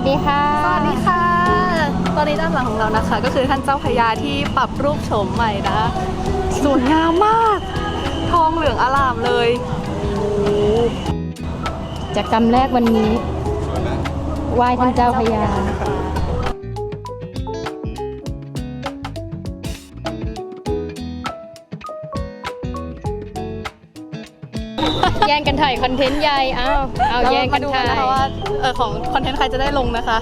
วัสดีค่ะ สวัสดีค่ะ ตอนนี้ด้านหลังของเรานะคะ ก็คือท่านเจ้าพญาที่ปรับรูปโฉมใหม่นะ สวยงามมาก ทองเหลืองอลามเลยจากกรรมแรกวันนี้ไหว้ท่านเจ้าพญา แย่งกันถ่ายคอนเทนต์ใหญ่อ้าวเอาเราแย่งกัมานดูกัถ่านนะคะยว่าเออของคอนเทนต์ใครจะได้ลงนะคะ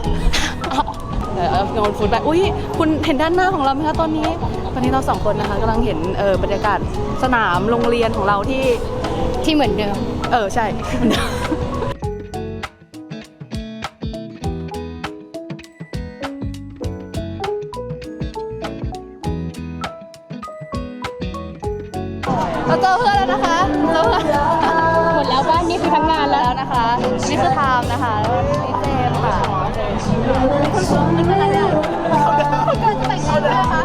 เออเงาฟูดแบ็อุ้ยคุณเห็นด้านหน้าของเราไหมคะตอนนี้ ตอนนี้เราสองคนนะคะกำลังเห็นเออบรรยากาศสนามโรงเรียนของเราที่ที่เหมือนเดิม เออใช่เราเจอเพื่อนแล้วนะคะเจอเพื่อน ทั้งงานแล้วนะคะนี่คือไทม์นะคะนี่เจมส์ค่ะคุณสูงเป็นอะไรเนี่ยคุณครูจะแต่งงานด้วยนะคะ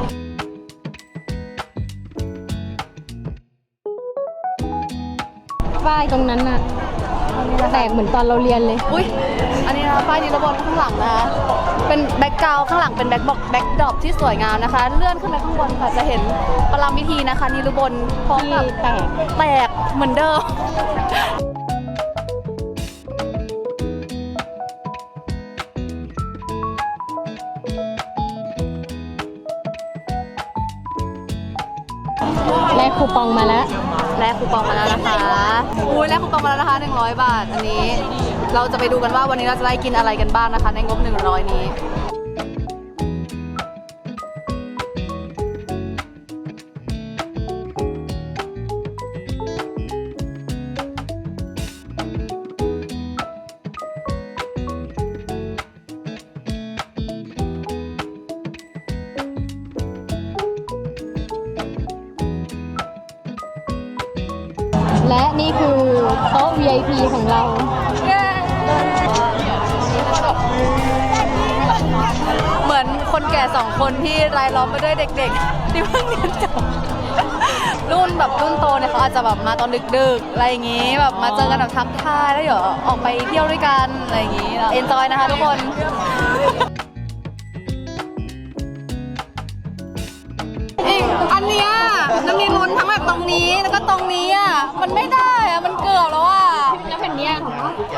ป้ายตรงนั้นน่ะแตกเหมือนตอนเราเรียนเลย อุ้ย อันนี้นะป้ายนิรบนข้างหลังนะคะเป็นแบ็กกราวข้างหลังเป็นแบ็กบอกแบ็กดรอปที่สวยงามนะคะ เลื่อนขึ้นไปข้างบนค่ะจะเห็นประลามพิธีนะคะนิรบนพร้อมกับแตก แตกเหมือนเดิม คูปองมาแล้ว แลกคูปองมาแล้วนะคะอุ้ยแลกคูปองมาแล้วนะคะ 100 บาท อันนี้ เราจะไปดูกันว่าวันนี้เราจะได้กินอะไรกันบ้างนะคะ ในงบ 100 นี้ และนี่คือโต๊ะ VIP ของเรา เหมือนคนแก่สองคนที่รายล้อมไปด้วยเด็กๆ ที่เพิ่งเรียนจบรุ่นแบบรุ่นโตเนี่ยเขาอาจจะแบบมาตอนดึกๆ อะไรอย่างงี้แบบมาเจอกันแบบทักทายแล้วเดี๋ยวออกไปเที่ยวด้วยกันอะไรอย่างงี้เอนจอยนะคะทุกคน มันมีลุ้นทั้งแบบตรงนี้แล้วก็ตรงนี้อะมันไม่ได้อะมันเกือบแล้วอะแล้วแผ่นเนี้ย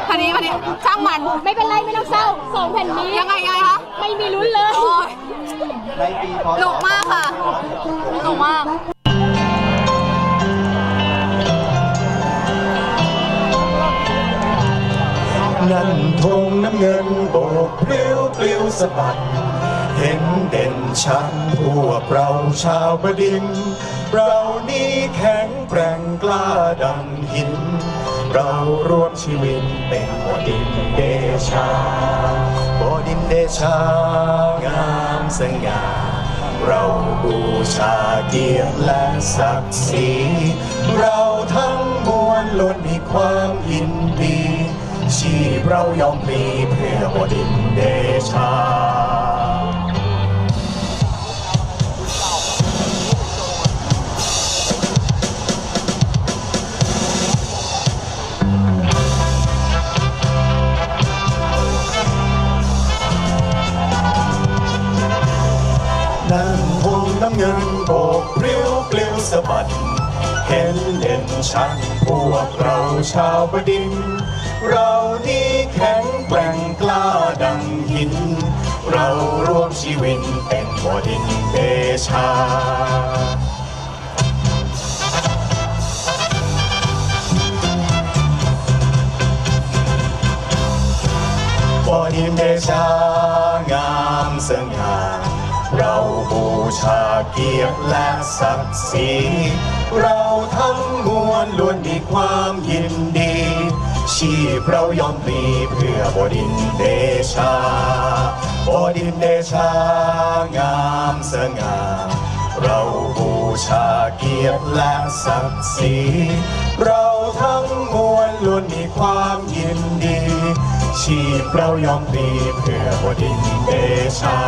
พันนี้พันนี้ช่างมันไม่เป็นไรไม่ต้องเศร้าสองแผ่นนี้ยังไงยังไงคะไม่มีลุ้นเลยโอ้ยหนุกมากค่ะหนุกมากนั่นธงน้ำเงินโบกพลิ้วปลิวสะบัด เห็นเด่นชัดพวกเราชาวบดิน เรานี้แข็งแกร่งกล้าดังหิน เรารวมชีวิตเป็นบดินเดชาบดินเดชางามสง่าเราบูชาเกียรติและศักดิ์ศรีเราทั้งมวลล้วนมีความยินดีชีพเรายอมพลีเพื่อบดินเดชา สะบัด เห็นเด่นชัดพวกเราชาวบดิน เรานี้แข็งแกร่งกล้าดังหิน เราร่วมชีวิตเป็นบดินเดชาบดินเดชางามสง่า เราบูชาเกียรติและศักดิ์ศรี เราทั้งมวลล้วนมีความยินดี ชีพเรายอมพลีเพื่อบดินเดชา บดินเดชางามสง่า เราบูชาเกียรติและศักดิ์ศรี เราทั้งมวลล้วนมีความยินดี ชีพเรายอมพลีเพื่อบดินเดชา